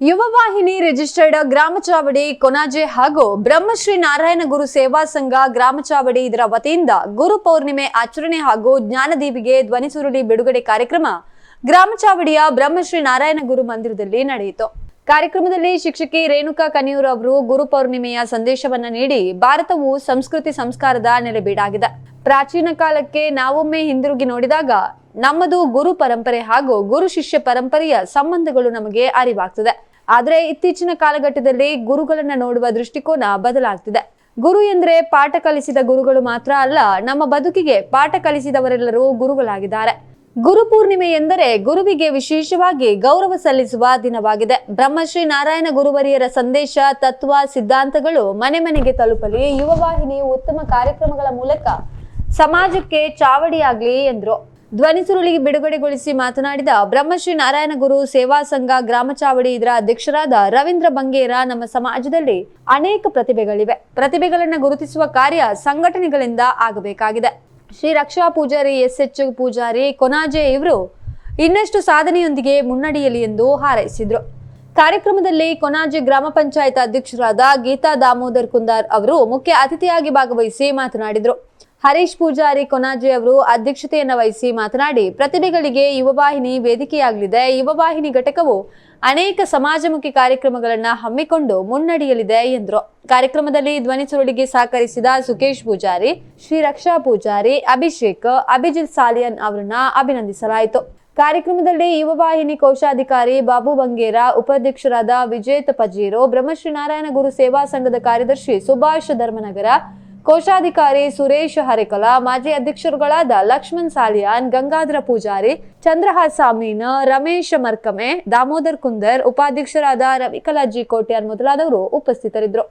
ಯುವ ವಾಹಿನಿ ರಿಜಿಸ್ಟರ್ಡ್ ಗ್ರಾಮ ಚಾವಡಿ ಕೊನಾಜೆ ಹಾಗೂ ಬ್ರಹ್ಮಶ್ರೀ ನಾರಾಯಣ ಗುರು ಸೇವಾ ಸಂಘ ಗ್ರಾಮ ಚಾವಡಿ ಇದರ ವತಿಯಿಂದ ಗುರು ಪೌರ್ಣಿಮೆ ಆಚರಣೆ ಹಾಗೂ ಜ್ಞಾನದೀವಿಗೆ ಧ್ವನಿಸುರುಳಿ ಬಿಡುಗಡೆ ಕಾರ್ಯಕ್ರಮ ಗ್ರಾಮ ಚಾವಡಿಯ ಬ್ರಹ್ಮಶ್ರೀ ನಾರಾಯಣ ಗುರು ಮಂದಿರದಲ್ಲಿ ನಡೆಯಿತು. ಕಾರ್ಯಕ್ರಮದಲ್ಲಿ ಶಿಕ್ಷಕಿ ರೇಣುಕಾ ಕನಿಯೂರ್ ಅವರು ಗುರು ಪೌರ್ಣಿಮೆಯ ಸಂದೇಶವನ್ನ ನೀಡಿ ಭಾರತವು ಸಂಸ್ಕೃತಿ ಸಂಸ್ಕಾರದ ನೆಲೆಬೀಡಾಗಿದೆ. ಪ್ರಾಚೀನ ಕಾಲಕ್ಕೆ ನಾವೊಮ್ಮೆ ಹಿಂದಿರುಗಿ ನೋಡಿದಾಗ ನಮ್ಮದು ಗುರು ಪರಂಪರೆ ಹಾಗೂ ಗುರು ಶಿಷ್ಯ ಪರಂಪರೆಯ ಸಂಬಂಧಗಳು ನಮಗೆ ಅರಿವಾಗ್ತದೆ. ಆದ್ರೆ ಇತ್ತೀಚಿನ ಕಾಲಘಟ್ಟದಲ್ಲಿ ಗುರುಗಳನ್ನ ನೋಡುವ ದೃಷ್ಟಿಕೋನ ಬದಲಾಗ್ತಿದೆ. ಗುರು ಎಂದ್ರೆ ಪಾಠ ಕಲಿಸಿದ ಗುರುಗಳು ಮಾತ್ರ ಅಲ್ಲ, ನಮ್ಮ ಬದುಕಿಗೆ ಪಾಠ ಕಲಿಸಿದವರೆಲ್ಲರೂ ಗುರುಗಳಾಗಿದ್ದಾರೆ. ಗುರು ಪೂರ್ಣಿಮೆ ಎಂದರೆ ಗುರುವಿಗೆ ವಿಶೇಷವಾಗಿ ಗೌರವ ಸಲ್ಲಿಸುವ ದಿನವಾಗಿದೆ. ಬ್ರಹ್ಮಶ್ರೀ ನಾರಾಯಣ ಗುರುವರಿಯರ ಸಂದೇಶ, ತತ್ವ, ಸಿದ್ಧಾಂತಗಳು ಮನೆ ಮನೆಗೆ ತಲುಪಲಿ, ಯುವ ವಾಹಿನಿಯು ಉತ್ತಮ ಕಾರ್ಯಕ್ರಮಗಳ ಮೂಲಕ ಸಮಾಜಕ್ಕೆ ಚಾವಡಿಯಾಗ್ಲಿ ಎಂದ್ರು. ಧ್ವನಿ ಸುರುಳಿ ಬಿಡುಗಡೆಗೊಳಿಸಿ ಮಾತನಾಡಿದ ಬ್ರಹ್ಮಶ್ರೀ ನಾರಾಯಣ ಗುರು ಸೇವಾ ಸಂಘ ಗ್ರಾಮ ಚಾವಡಿ ಇದರ ಅಧ್ಯಕ್ಷರಾದ ರವೀಂದ್ರ ಬಂಗೇರ ನಮ್ಮ ಸಮಾಜದಲ್ಲಿ ಅನೇಕ ಪ್ರತಿಭೆಗಳಿವೆ. ಪ್ರತಿಭೆಗಳನ್ನ ಗುರುತಿಸುವ ಕಾರ್ಯ ಸಂಘಟನೆಗಳಿಂದ ಆಗಬೇಕಾಗಿದೆ. ಶ್ರೀ ರಕ್ಷಾ ಪೂಜಾರಿ ಎಸ್ ಎಚ್ ಪೂಜಾರಿ ಕೊನಾಜೆ ಇವರು ಇನ್ನಷ್ಟು ಸಾಧನೆಯೊಂದಿಗೆ ಮುನ್ನಡೆಯಲಿ ಎಂದು ಹಾರೈಸಿದ್ರು. ಕಾರ್ಯಕ್ರಮದಲ್ಲಿ ಕೊನಾಜೆ ಗ್ರಾಮ ಪಂಚಾಯತ್ ಅಧ್ಯಕ್ಷರಾದ ಗೀತಾ ದಾಮೋದರ್ ಕುಂದಾರ್ ಅವರು ಮುಖ್ಯ ಅತಿಥಿಯಾಗಿ ಭಾಗವಹಿಸಿ ಮಾತನಾಡಿದ್ರು. ಹರೀಶ್ ಪೂಜಾರಿ ಕೊನಾಜೆ ಅವರು ಅಧ್ಯಕ್ಷತೆಯನ್ನು ವಹಿಸಿ ಮಾತನಾಡಿ, ಪ್ರತಿಭೆಗಳಿಗೆ ಯುವವಾಹಿನಿ ವೇದಿಕೆಯಾಗಲಿದೆ. ಯುವವಾಹಿನಿ ಘಟಕವು ಅನೇಕ ಸಮಾಜಮುಖಿ ಕಾರ್ಯಕ್ರಮಗಳನ್ನು ಹಮ್ಮಿಕೊಂಡು ಮುನ್ನಡೆಯಲಿದೆ ಎಂದರು. ಕಾರ್ಯಕ್ರಮದಲ್ಲಿ ಧ್ವನಿ ಸುರುಳಿಗೆ ಸಹಕರಿಸಿದ ಸುಕೇಶ್ ಪೂಜಾರಿ, ಶ್ರೀ ರಕ್ಷಾ ಪೂಜಾರಿ, ಅಭಿಷೇಕ್, ಅಭಿಜಿತ್ ಸಾಲಿಯನ್ ಅವರನ್ನ ಅಭಿನಂದಿಸಲಾಯಿತು. ಕಾರ್ಯಕ್ರಮದಲ್ಲಿ ಯುವ ವಾಹಿನಿ ಕೋಶಾಧಿಕಾರಿ ಬಾಬು ಬಂಗೇರ, ಉಪಾಧ್ಯಕ್ಷರಾದ ವಿಜೇತ ಪಜೀರೋ, ಬ್ರಹ್ಮಶ್ರೀ ನಾರಾಯಣ ಗುರು ಸೇವಾ ಸಂಘದ ಕಾರ್ಯದರ್ಶಿ ಸುಭಾಷ್ ಧರ್ಮನಗರ ಕೋಶಾಧಿಕಾರಿ ಸುರೇಶ್ ಹರೇಕಲ, ಮಾಜಿ ಅಧ್ಯಕ್ಷರುಗಳಾದ ಲಕ್ಷ್ಮಣ್ ಸಾಲಿಯಾನ್, ಗಂಗಾಧರ ಪೂಜಾರಿ, ಚಂದ್ರಹಾಸ್ ಮೀನ ರಮೇಶ್ ಮರ್ಕಮೆ, ದಾಮೋದರ್ ಕುಂದರ್, ಉಪಾಧ್ಯಕ್ಷರಾದ ರವಿಕಲಾ ಜಿ ಕೋಟ್ಯಾನ್ ಮೊದಲಾದವರು ಉಪಸ್ಥಿತರಿದ್ದರು.